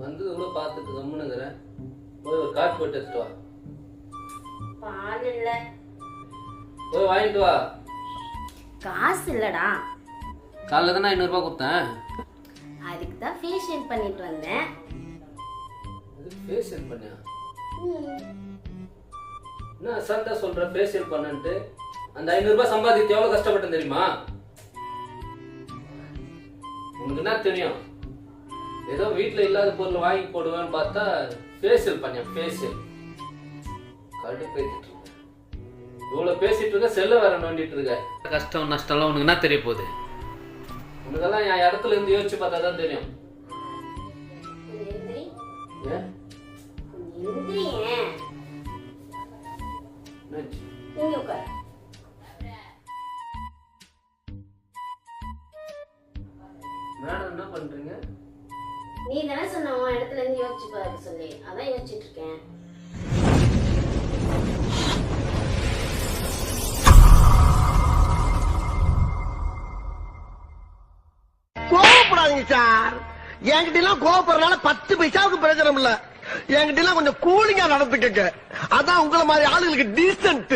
கம்முனுங்கிற. போய் ஒரு காப்பி போட்டு எடுத்துட்டு வா. பால் இல்ல. போய் வாங்கிட்டு வா. காசு இல்லடா. காலைல தானே ஐநூறுரூபா கொடுத்தேன். அதுக்கு தான் ஃபேஷியல் பண்ணிட்டு வந்தேன். ஃபேஷியல் பண்ணியா? என்ன அசால்ட்டா சொல்ற? ஃபேஷியல் பண்ணன்ட்டு. அந்த ஐநூறுரூபா சம்பாதிக்க எவ்வளோ கஷ்டப்பட்டேன் தெரியுமா? உனக்கு என்ன தெரியும்? ஏதோ வீட்டில் இல்லாத பொருள் வாங்கி போடுவேன்னு பார்த்தா ஃபேஷியல் பண்ணியா ஃபேஷியல் கடுப்பேத்திட்டு இருக்க இவ்வளோ பேசிட்டு இருக்க செல்ல வேற நோண்டிட்டு இருக்க. கஷ்டம் நஷ்டம்லாம் உனக்கு என்ன தெரிய போகுது? உனக்கெல்லாம் என் இடத்துல இருந்து யோசிச்சு பார்த்தா தான் தெரியும். மேடம் என்ன பண்றீங்க? நீ தானே சொன்ன உன் இடத்துல இருந்து யோசிச்சு பாரு சொல்லி. அதான் யோசிச்சுட்டு இருக்கேன். கோவப்படாதீங்க சார். என்கிட்ட எல்லாம் கோவப்படுறதுனால பத்து பைசாவுக்கு பிரச்சனை இல்ல. என்கிட்ட எல்லாம் கொஞ்சம் கூலிங்கா நடந்துக்கங்க. அதான் உங்களை மாதிரி ஆளுங்களுக்கு டீசென்ட்